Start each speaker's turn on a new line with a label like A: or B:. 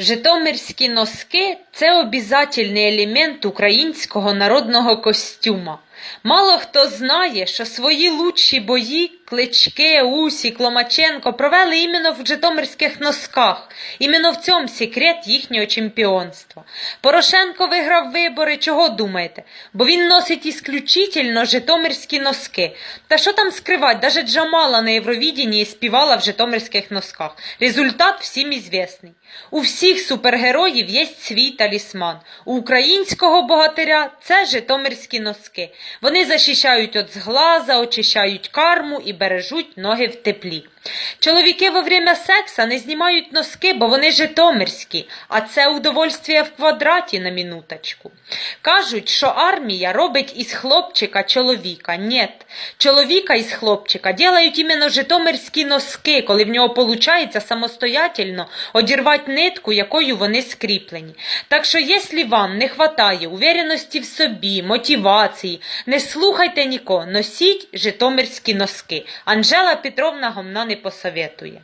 A: Житомирські носки – це обязательний елемент українського народного костюма. Мало хто знає, що свої лучші бої Клички, Усік, Ломаченко провели іменно в житомирських носках. Іменно в цьому секрет їхнього чемпіонства. Порошенко виграв вибори, чого думаєте? Бо він носить ісключительно житомирські носки. Та що там скривать, даже Джамала на Євровідінні співала в житомирських носках. Результат всім ізвісний. У всіх супергероїв є свій талісман. У українського богатиря це житомирські носки. Вони захищають від зглаза, очищають карму і бережуть ноги в теплі. Чоловіки во время секса не знімають носки, бо вони житомирські, а це удовольствие в квадраті на минуточку. Кажуть, що армія робить із хлопчика чоловіка. Нєт. Чоловіка із хлопчика ділають іменно житомирські носки, коли в нього получається самостоятельно одірвати нитку, якою вони скріплені. Так що, якщо вам не вистачає увереності в собі, мотивації, не слухайте нікого, носіть житомирські носки. Анжела Петровна гомна не посоветує.